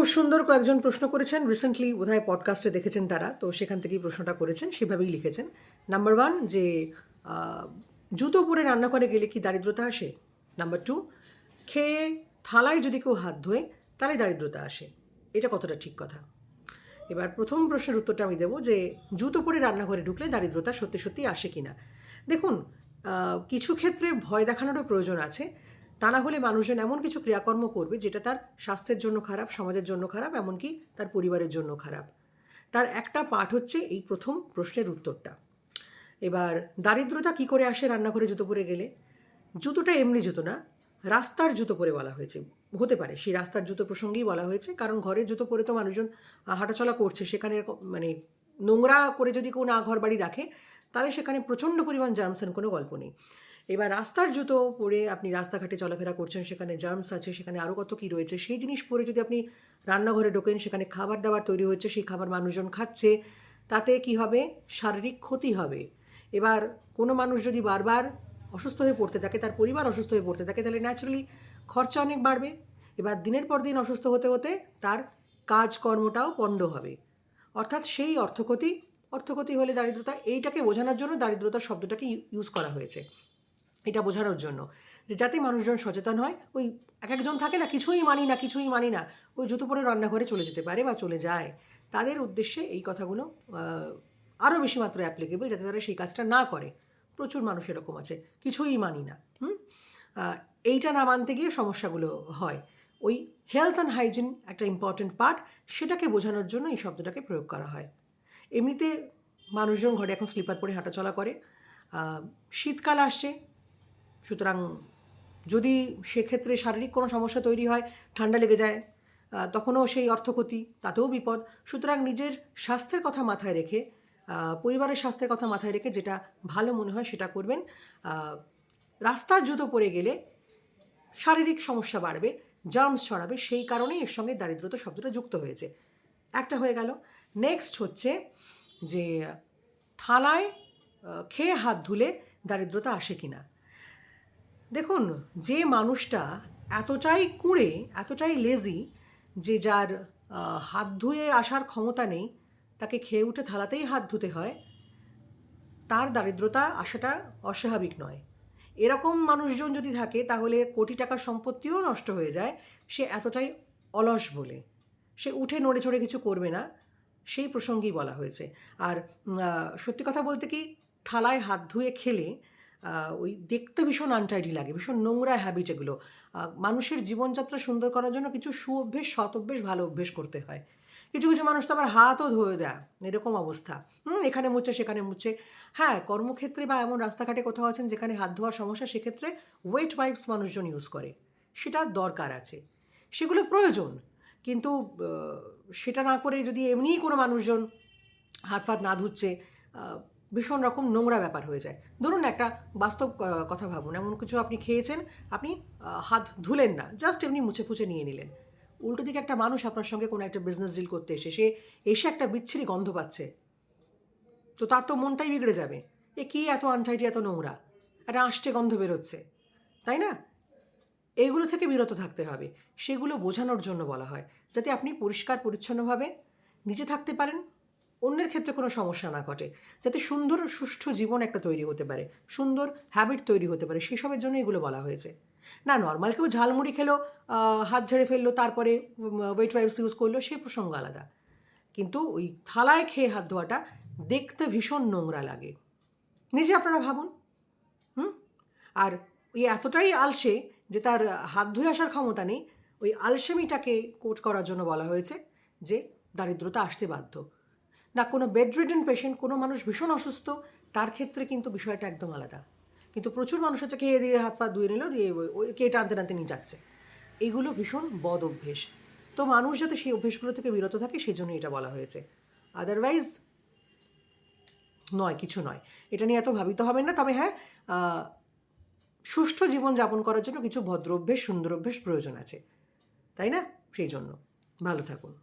খুব সুন্দর কয়েকজন প্রশ্ন করেছেন। রিসেন্টলি বোধহয় পডকাস্টে দেখেছেন তারা। তো সেখান থেকেই প্রশ্নটা করেছেন। সেভাবেই লিখেছেন। নাম্বার ওয়ান যে জুতো পরে রান্না করে গেলে কি দারিদ্রতা আসে? নাম্বার টু খেয়ে থালায় যদি কেউ হাত ধোয়, তাহলে দারিদ্রতা আসে। এটা কতটা ঠিক কথা? এবার প্রথম প্রশ্নের উত্তরটা আমি দেবো যে, জুতো পরে রান্নাঘরে ঢুকলে দারিদ্রতা সত্যি সত্যি আসে কিনা? দেখুন কিছু ক্ষেত্রে ভয় দেখানোরও প্রয়োজন আছে। তা না হলে মানুষজন এমন কিছু ক্রিয়াকর্ম করবে যেটা তার স্বাস্থ্যের জন্য খারাপ, সমাজের জন্য খারাপ, এমনকি তার পরিবারের জন্য খারাপ। তার একটা পাঠ হচ্ছে এই প্রথম প্রশ্নের উত্তরটা। এবার, দারিদ্রতা কি করে আসে রান্নাঘরে জুতো পরে গেলে? জুতোটা এমনি জুতো না, রাস্তার জুতো পরে বলা হয়েছে। হতে পারে, সেই রাস্তার জুতো প্রসঙ্গেই বলা হয়েছে, কারণ ঘরের জুতো পরে তো মানুষজন হাঁটাচলা করছে, সেখানে মানে নোংরা করে যদি কেউ না ঘর বাড়ি রাখে, তাহলে সেখানে প্রচণ্ড পরিমাণ জার্মসের কোনো গল্প নেই। এবার রাস্তার জুতো পরে আপনি রাস্তাঘাটে চলাফেরা করছেন, সেখানে জার্মস আছে, সেখানে আরও কত কী রয়েছে, সেই জিনিস পরে যদি আপনি রান্নাঘরে ঢোকেন, সেখানে খাবার দাবার তৈরি হচ্ছে, সেই খাবার মানুষজন খাচ্ছে, তাতে কি হবে? শারীরিক ক্ষতি হবে। এবার কোনো মানুষ যদি বারবার অসুস্থ হয়ে পড়তে থাকে, তার পরিবার অসুস্থ হয়ে পড়তে থাকে, তাহলে ন্যাচারালি খরচা অনেক বাড়বে। এবার দিনের পর দিন অসুস্থ হতে হতে তার কাজকর্মটাও পণ্ড হবে। অর্থাৎ সেই অর্থক্ষতি অর্থক্ষতি হলে দারিদ্রতা, এইটাকে বোঝানোর জন্য দারিদ্রতা শব্দটাকে ইউজ করা হয়েছে। এটা বোঝানোর জন্য যে যাতে মানুষজন সচেতন হয়, ওই এক একজন থাকে না, কিছুই মানি না, কিছুই মানি না, ওই জুতো পরে রান্নাঘরে চলে যেতে পারে বা চলে যায়। তাদের উদ্দেশ্যে এই কথাগুলো আরও বেশি মাত্রায় অ্যাপ্লিকেবল যাতে তারা সেই কাজটা না করে। প্রচুর মানুষ এরকম আছে, কিছুই মানি না, হুম? এইটা না মানতে গিয়ে সমস্যাগুলো হয়। ওই হেলথ অ্যান্ড হাইজিন একটা ইম্পর্ট্যান্ট পার্ট সেটাকে বোঝানোর জন্য এই শব্দটাকে প্রয়োগ করা হয়। এমনিতে মানুষজন ঘরে এখন স্লিপার পরে হাঁটাচলা করে শীতকাল আসছে সুতরাং যদি সেক্ষেত্রে শারীরিক কোনো সমস্যা তৈরি হয়, ঠান্ডা লেগে যায় তখনও সেই অর্থক্ষতি, তাতেও বিপদ। সুতরাং নিজের স্বাস্থ্যের কথা মাথায় রেখে পরিবারের স্বাস্থ্যের কথা মাথায় রেখে যেটা ভালো মনে হয় সেটা করবেন। রাস্তার জুতো পরে গেলে শারীরিক সমস্যা বাড়বে জার্মস ছড়াবে, সেই কারণেই এর সঙ্গে দারিদ্রতা শব্দটা যুক্ত হয়েছে। একটা হয়ে গেল। নেক্সট হচ্ছে যে, থালায় খেয়ে হাত ধুলে দারিদ্রতা আসে কিনা। দেখুন, যে মানুষটা এতটাই কুঁড়ে, এতটাই লেজি যে যার হাত ধুয়ে আসার ক্ষমতা নেই, তাকে খেয়ে উঠে থালাতেই হাত ধুতে হয়, তার দারিদ্রতা আসাটা অস্বাভাবিক নয়। এরকম মানুষজন যদি থাকে, তাহলে কোটি টাকার সম্পত্তিও নষ্ট হয়ে যায়। সে এতটাই অলস বলে। সে উঠে নড়ে চড়ে কিছু করবে না, সেই প্রসঙ্গেই বলা হয়েছে। আর সত্যি কথা বলতে কি, থালায় হাত ধুয়ে খেলে ওই দেখতে ভীষণ আনটাইডি লাগে, ভীষণ নোংরা হ্যাবিট এগুলো। মানুষের জীবনযাত্রা সুন্দর করার জন্য কিছু সু অভ্যেস সৎ অভ্যেস ভালো অভ্যেস করতে হয়। কিছু কিছু মানুষ তো আবার হাতও ধুয়ে দেয়, এরকম অবস্থা। হুম, এখানে মুচ্ছে সেখানে মুচ্ছে হ্যাঁ কর্মক্ষেত্রে বা এমন রাস্তাঘাটে কোথাও আছেন যেখানে হাত ধোয়ার সমস্যা, সেক্ষেত্রে ওয়েট ওয়াইপস মানুষজন ইউজ করে। সেটা দরকার আছে। সেগুলো প্রয়োজন। কিন্তু সেটা না করে যদি এমনিই কোনো মানুষজন হাত ফাত না ধুচ্ছে ভীষণ রকম নোংরা ব্যাপার হয়ে যায়। ধরুন একটা বাস্তব কথা ভাবুন। এমন কিছু আপনি খেয়েছেন, আপনি হাত ধুলেন না জাস্ট এমনি মুছে ফুছে নিয়ে নিলেন। উল্টো দিকে একটা মানুষ আপনার সঙ্গে কোনো একটা বিজনেস ডিল করতে এসে, সে এসে একটা বিচ্ছিরি গন্ধ পাচ্ছে। তো তার তো মনটাই বিগড়ে যাবে। এ কী এত আনটাইটি এত নোংরা? একটা আষ্টে গন্ধ বেরোচ্ছে। তাই না? এগুলো থেকে বিরত থাকতে হবে। সেগুলো বোঝানোর জন্য বলা হয়, যাতে আপনি পরিষ্কার, পরিচ্ছন্নভাবে নিজে থাকতে পারেন অন্যের ক্ষেত্রে কোনো সমস্যা না ঘটে। যাতে সুন্দর, সুষ্ঠু জীবন একটা তৈরি হতে পারে। সুন্দর হ্যাবিট তৈরি হতে পারে। সেসবের জন্য এগুলো বলা হয়েছে। না নর্মাল কেউ ঝালমুড়ি খেলো হাত ঝেড়ে ফেলল, তারপরে ওয়েট ওয়াইপস ইউজ করল, সে প্রসঙ্গ আলাদা। কিন্তু ওই থালায় খেয়ে হাত ধোয়াটা দেখতে ভীষণ নোংরা লাগে। নিজে আপনারা ভাবুন। হুম? আর ওই এতটাই আলসে যে তার হাত ধুয়ে আসার ক্ষমতা নেই, ওই আলসেমিটাকে কোট করার জন্য বলা হয়েছে যে, দারিদ্রতা আসতে বাধ্য। না কোনো বেড রিডেন পেশেন্ট কোনো মানুষ ভীষণ অসুস্থ, তার ক্ষেত্রে কিন্তু বিষয়টা একদম আলাদা। কিন্তু প্রচুর মানুষ হচ্ছে খেয়ে দিয়ে হাত পা ধুয়ে নিল, দিয়ে কে টানতে টানতে নিয়ে যাচ্ছে। এগুলো ভীষণ বদ অভ্যেস। তো মানুষ যাতে সেই অভ্যেসগুলো থেকে বিরত থাকে সেই জন্য এটা বলা হয়েছে। আদারওয়াইজ নয়, কিছু নয়। এটা নিয়ে এত ভাবিত হবেন না, তবে হ্যাঁ সুষ্ঠু জীবন যাপন করার জন্য কিছু ভদ্র অভ্যেস, সুন্দর অভ্যেস প্রয়োজন আছে। তাই না? সেই জন্য। ভালো থাকুন।